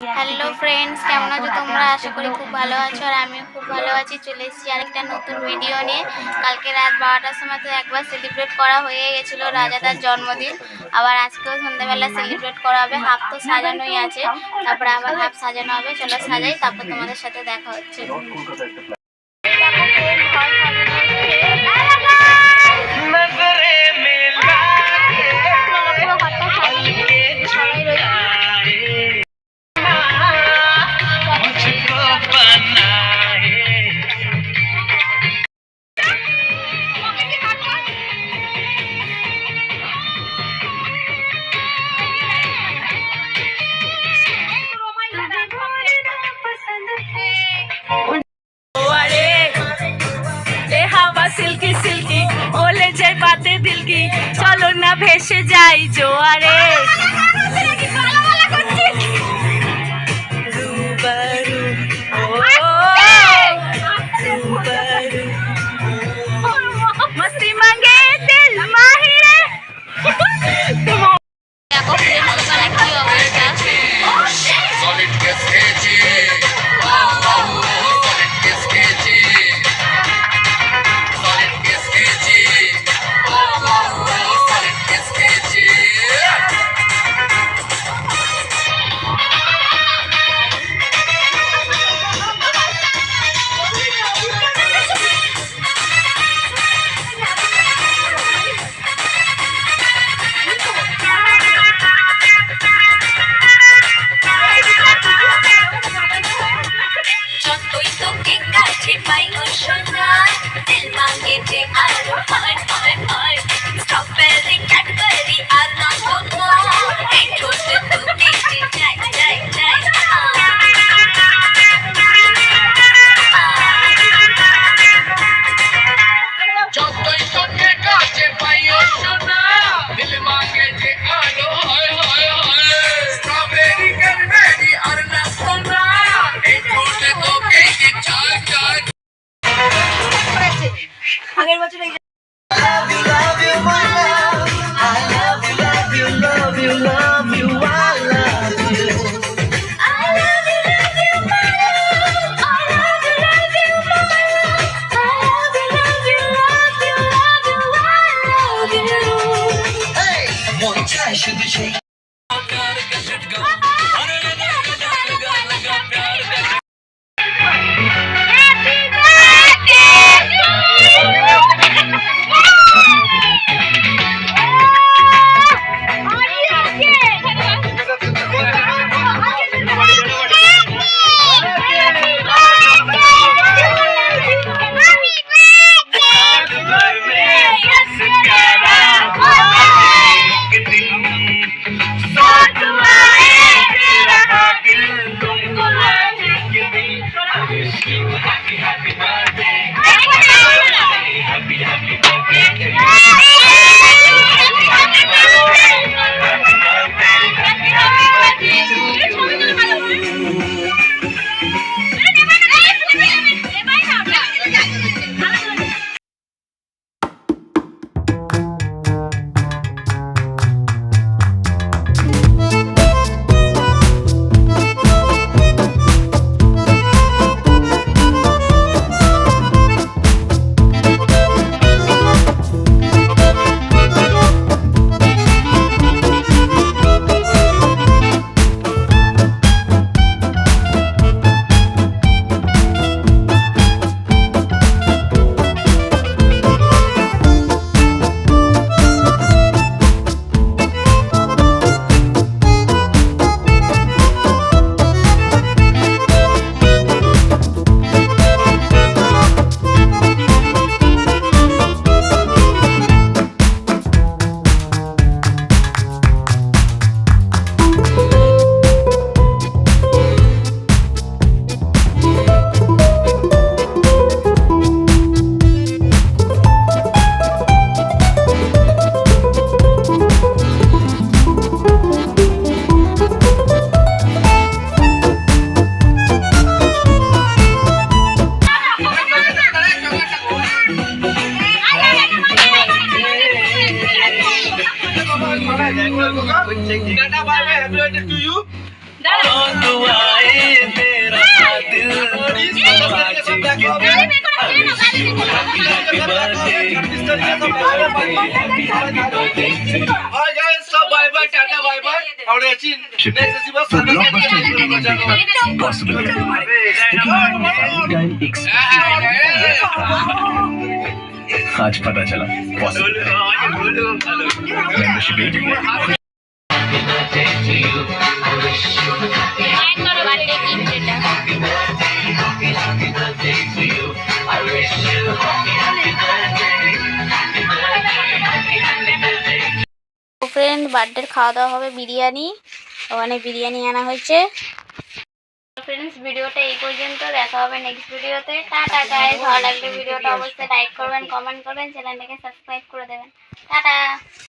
Hello friends কেমন আছো তোমরা? আশা করি খুব ভালো আছো আর আমিও খুব ভালো আছি। চলে এসেছি আরেকটা নতুন ভিডিও নিয়ে। কালকে রাত বারোটার সময় তো একবার সেলিব্রেট করা হয়ে গেছিল রাজাদার জন্মদিন। আবার আজকেও সন্ধ্যাবেলা সেলিব্রেট করা হবে। হাফ তো সাজানোই আছে। তারপরে আবার হাফ সাজানো হবে। চলো সাজাই, তারপর তোমাদের সাথে দেখা হচ্ছে। দিল কি চলো না ভেসে যাই জোয়ারে। Ah, आज पता चला possible Happy birthday to you. বার্থডের খাওয়া দাওয়া হবে, বিরিয়ানি। ওখানে বিরিয়ানি আনা হয়েছে। ফ্রেন্ডস ভিডিওটা এই পর্যন্ত। দেখা হবে নেক্সট ভিডিওতে। টাটা গাই ভালো লাগলে ভিডিওটা অবশ্যই লাইক করবেন কমেন্ট করবেন চ্যানেলটাকে সাবস্ক্রাইব করে দেবেন। টাটা।